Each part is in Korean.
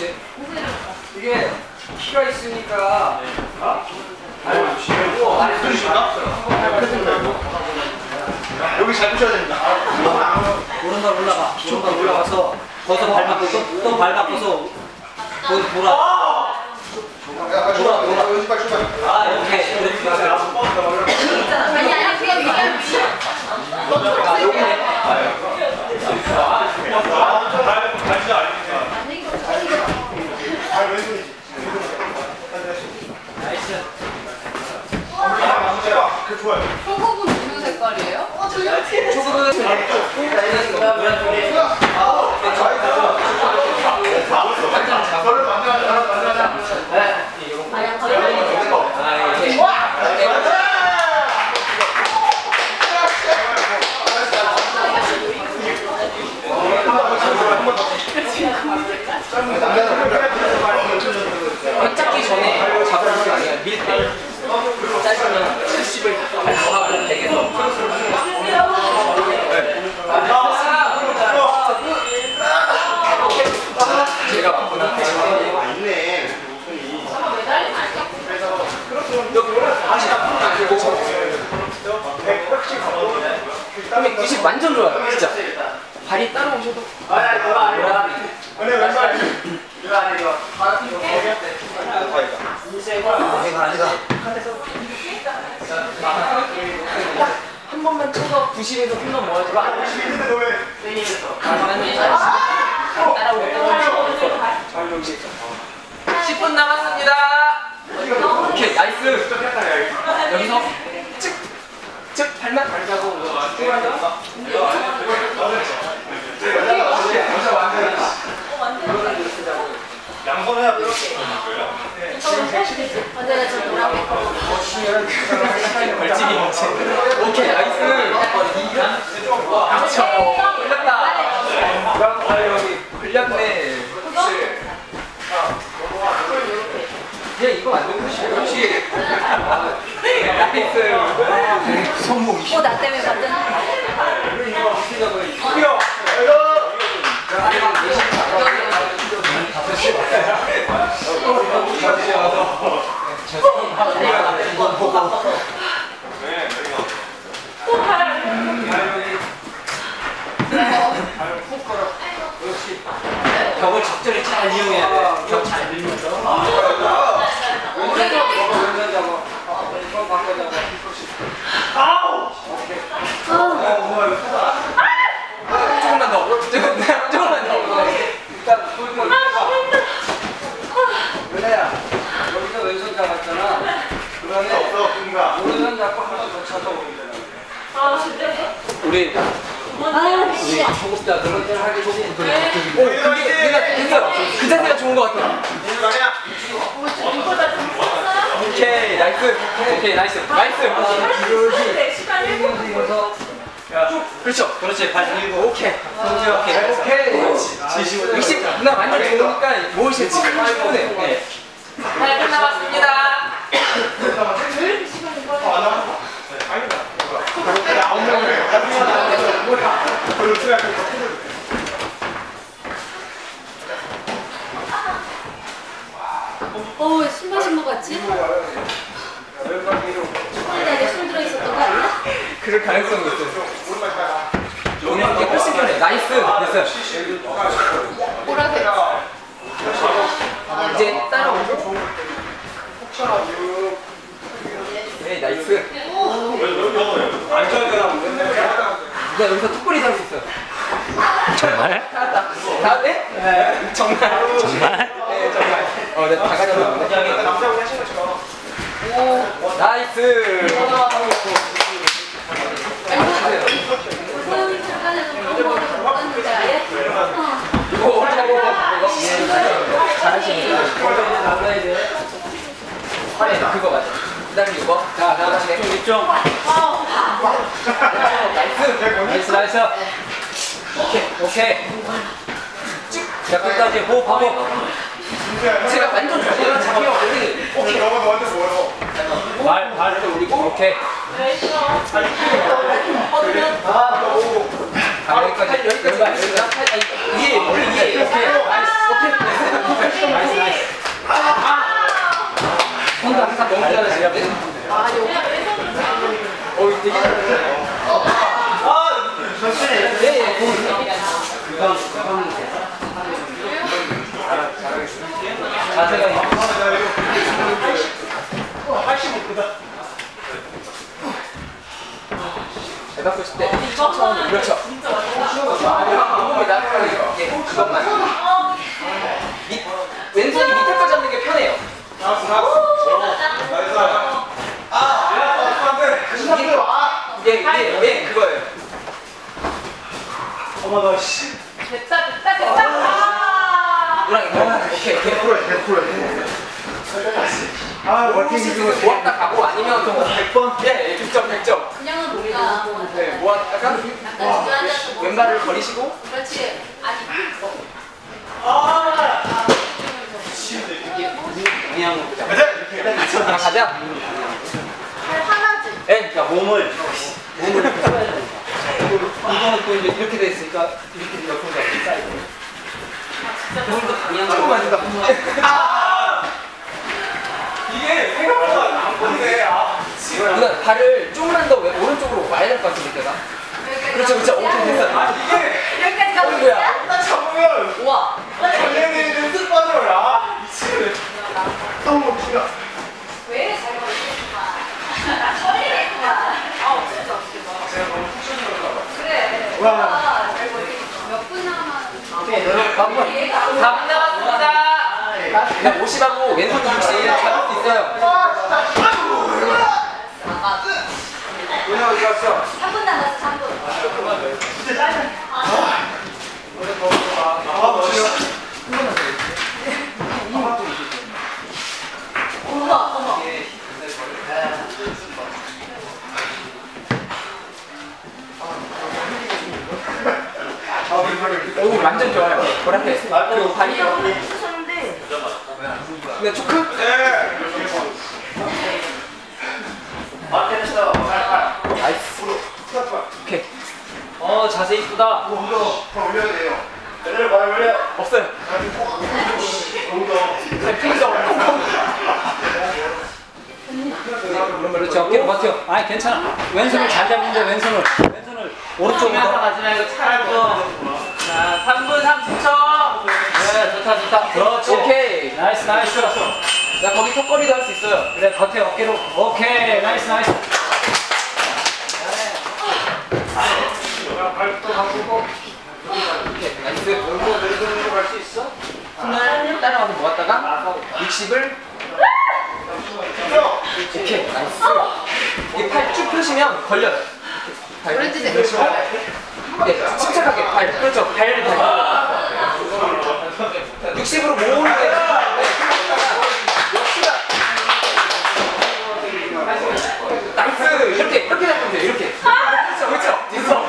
그렇지. 이게 키가 있으니까. 어? 아니, 아니, 그러신가? 여기 잘 붙여야 됩니다. 오른발 올라가. 오른발 올라가서 거기서 발 바꿔서 또발 바꿔서 거기 돌아. 출발, 출발. 아 이렇 いいですよ。 완전 좋아요. 진짜. 발이 따라오셔도. 근데 왼발. 내가 아니다. 한 번만 쳐서 90에서 홈런 모아주고 근데 너 왜? 따라오고 따라오고 10분 남았습니다. 오케이 나이스. 여기서 쭉쭉 발만 달자고 양손 해야 돼. 언제나 저 노란 벌칙이 뭐지 오케이 나이스 그쵸 걸렸다 아 여기 걸렸네 그냥 이거 만든 것이 그렇지 나이스 손목이 오나 때문에 완전 뛰어. 벽을 적절히 잘 이용해야 돼. 벽 잘 밀면서. 조금만 더. 조금- 조금만 더. 일단 돌고 있다가. 은혜야, 여기서 왼손 잡았잖아. 그러면 없어, 끈가. 오른손 잡고 한 번더 쳐서 오른손. 우리 우리 초급자들은 하기. 오, 그게 내가 그게 그 자세가 좋은 것 같아. 아니야? 오케이 나이스 오케이 나이스 나이스 이러면서 그렇죠 그렇지 발 들고 오케이 오케이 오케이 60 누나 완전 좋으니까 모으실 지금 10분에 오케이 8분 남았습니다 아홉 명이래. 그리고 어떻게 할까? 어 신발 신것 같지? 손에다 술 들어있었던 거 아니야? 그럴 가능성이 있어 오늘 이게 훨씬 편해 나이스 됐어 보라색 이제 따라오고 네 나이스 앉아야 되나? 나 여기서 턱걸이 잡을 수 있어요 정말? 다음에? 네 정말 정말? 네 정말 어 내가 다 가져왔는데 남자분 하신 것처럼. 나이스 돼 팔에 그거 맞아 그다음에 이거 자 나가시네 이쪽 나이스. 나이스 나이스. 오케이 오케이. 자 끝까지 호흡하고. 제가 완전 좋아요. 자기 오케이 너무 너한테 뭐요 발 발을 올리고. 오케이. 아 여기까지. 여기까지. 여기까지. 위에 머리 위에 오케이 나이스 오케이. 나이스 나이스. 형도 항상 너무 잘하시는데? 아 여기 그렇죠. 몸이 나가는 게 그것만. 왼손이 밑에까지 잡는 게 편해요. 나이스. 게 이게 이게 그거예요 어머, 나 씨. 됐다 됐다 됐다. 아. 이거 오케이 100%야, 100%야. 아, 워킹 지금 모았다 가고 아니면 좀 100번? 예, 100점 100점 그냥은 못 가. 네, 모았다가 약간 주저앉아서 뭐. 왼발을 버리시고 그렇지. 아니. 그냥 보자 가자! 하나 가자 발 하나지. 예, 자 몸을 몸을 이렇게 써야 돼 이거는 또 이제 이렇게 돼 있으니까 이렇게 옆으로 가고 사이드 몸도 방향을 조금만 더. 아! 이게 생각보다 안 보네. 아, 누나 발을 조금만 더 왼- 오른쪽으로 와야 될 것 같은데 내가 그렇죠 그렇죠 오케이 됐어 아, 이게 여기까지 가고 어이구야 딱 잡으면 우와 전례는 뜻 빠져요. 아, 미치겠네. 너무 기가. 왜 이래 잘 걸리겠구만. 걸리겠구만. 아 진짜 그래. 와. 몇분 남았. 오케이 여러분 한번 얘가 4분 남았습니다 그냥 50하고 왼손 60 잡을 수 있어요 누나 어디 갔어? 3분 남았어 3분. 아, 멋지다. 어머 어머. 오 완전 좋아요 보라색 그리고 발이. 근데 초크? 네. 나이스 오케이 어 자세 이쁘다 더 올려야 돼요. 얘들 많이 올려. 없어요 그러면 그렇지 어깨로 버텨 아니 괜찮아. 왼손을 잘 잡는데 왼손을 왼손을 오른쪽으로 더. 가지 말고 차라고 자 3분 30초 네 좋다 좋다 그렇지 오케이 나이스 나이스. 나 거기 턱걸이도 할 수 있어요 그래 겉에 어깨로. 오케이 나이스 나이스. 발도 바꾸고. 오케이 나이스 열고 내리고 갈수 있어? 손을 따라가서 모았다가 60을 오케이 나이스 이게 팔 쭉 펴시면 걸려요 팔. 오렌지 색. 네, 침착하게 발 그렇죠. 발을 다 60으로 모으는데 역시나 나이스 이렇게 이렇게 잡으면 돼요 이렇게 그렇죠 그렇죠 됐어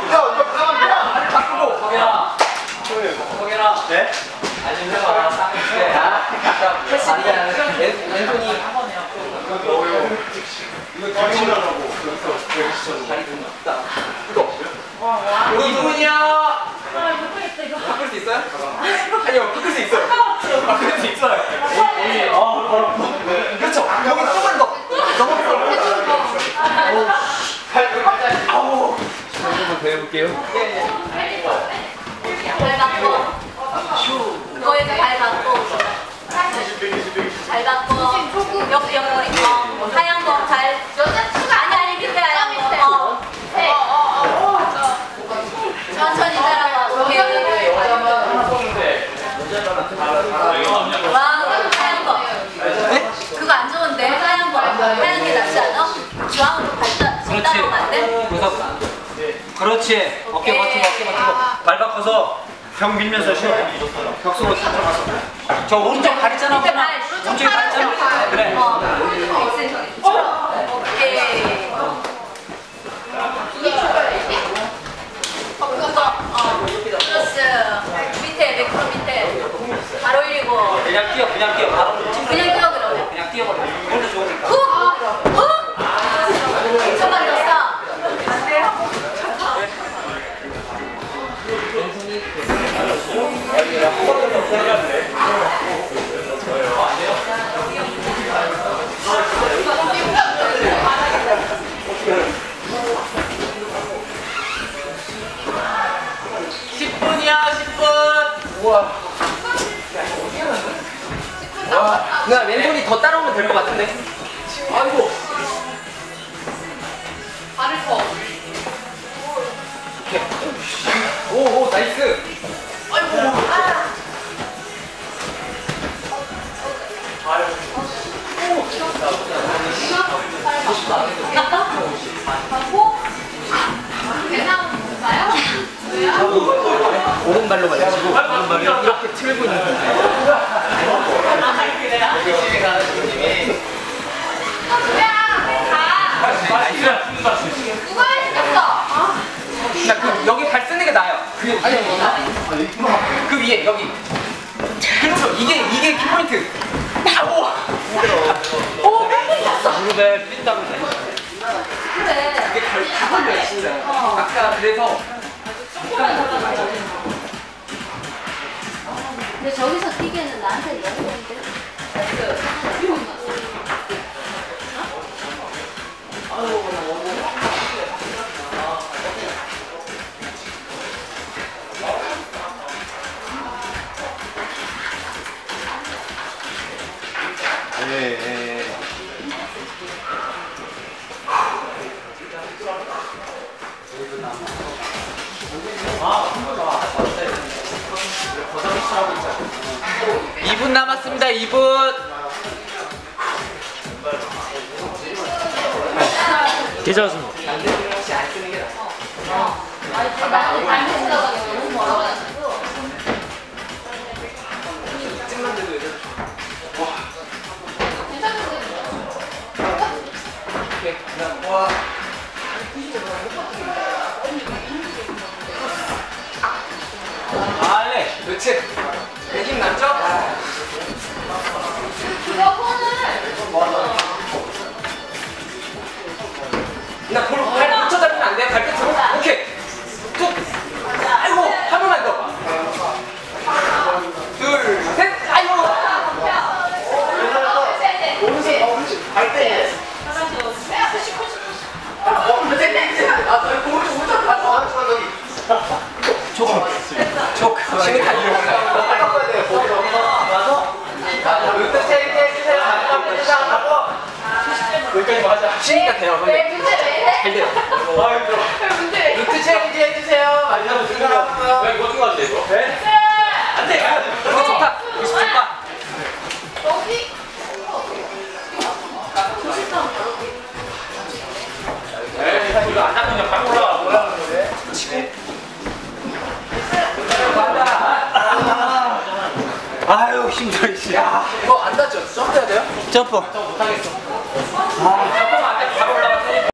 발을 바꾸고 성현아. 성현아. 네? 아좀 해봐 네, 아, 자, 패스니 왼- 왼손이 이거 뒤집으려고. 다리 좀 있다 이거 이분이요 아 이거 했어 이거. 바꿀 수 있어요? 아니요 바꿀 수 있어요 바꿀 수 있어요 그렇죠 여기 조금만 더 넘어서 아우 한번 더 해볼게요 발 바꿔. 그거에서 발 바꿔. 발 바꿔. 옆 옆구리 어. 하얀 거 발. 아니 아니 밑에 하얀 거. 어. 천천히 따라와. 오케이. 와 하얀 거. 네? 그거 안 좋은데 하얀 거. 하얀 게 낫지 않아? 주황으로 발다 손 그렇지. 따라오면 안 돼? 그래서 그렇지. 어깨 버티고 어깨 버티고. 발 바꿔서 벽 밀면서 쉬어. 벽 속으로 다 들어가서. 저 오른쪽 발 있잖아. 오른쪽 발 팔. 있잖아. 그래. 어. 누가 시켰어? 자, 그 여기 발 쓰는 게 나아요. 그 아니 아니. 그 위에 여기. 그렇죠. 이게 이게 키포인트. 오. 오, 뺑뺑이었어. 무릎에 핀다고 돼. 그래. 이게 다 걸려요, 진짜. 아까 그래서 근데 저기서 뛰기에는 나한테 너무 좋은데. 이분 남았습니다. 2분. 괜찮습니다. 와. 알레. 그렇지. 남죠? 쉬니까 돼요. 근데 왜 문제 왜 이래? 잘 돼요. 아 힘들어 왜 문제 왜? 루트 체인지 해주세요 마지막 페이지 하고 왜 이거 어떻게 이거? 네? 안돼 이거 좋다. 이거 좋다. 여기 이거 안 잡으면 그래? 아유 힘들어 씨. 이거 안 닿죠? 점프해야 돼요? 점프. 못하겠어. 아, 점프하면